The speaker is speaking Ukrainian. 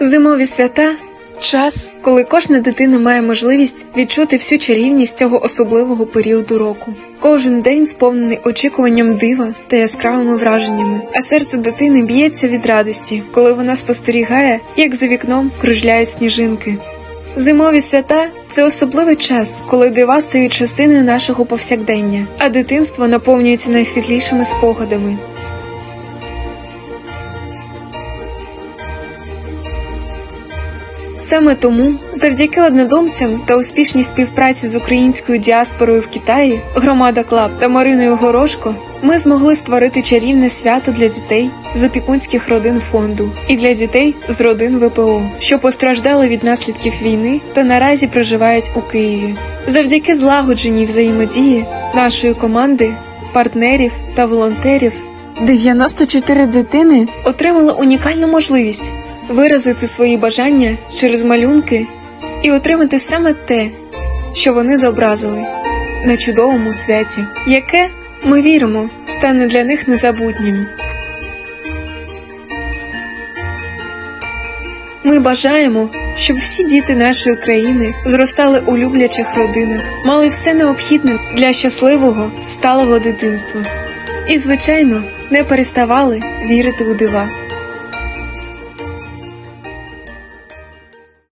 Зимові свята час, коли кожна дитина має можливість відчути всю чарівність цього особливого періоду року. Кожен день сповнений очікуванням дива та яскравими враженнями, а серце дитини б'ється від радості, коли вона спостерігає, як за вікном кружляють сніжинки. Зимові свята це особливий час, коли дива стають частиною нашого повсякдення, а дитинство наповнюється найсвітлішими спогадами. Саме тому, завдяки однодумцям та успішній співпраці з українською діаспорою в Китаї, громада Клаб та Мариною Горошко, ми змогли створити чарівне свято для дітей з опікунських родин фонду і для дітей з родин ВПО, що постраждали від наслідків війни та наразі проживають у Києві. Завдяки злагодженій взаємодії нашої команди, партнерів та волонтерів 94 дитини отримали унікальну можливість виразити свої бажання через малюнки і отримати саме те, що вони зобразили на чудовому святі, яке, ми віримо, стане для них незабутнім. Ми бажаємо, щоб всі діти нашої країни зростали у люблячих родинах, мали все необхідне для щасливого, сталого дитинства. І, звичайно, не переставали вірити у дива.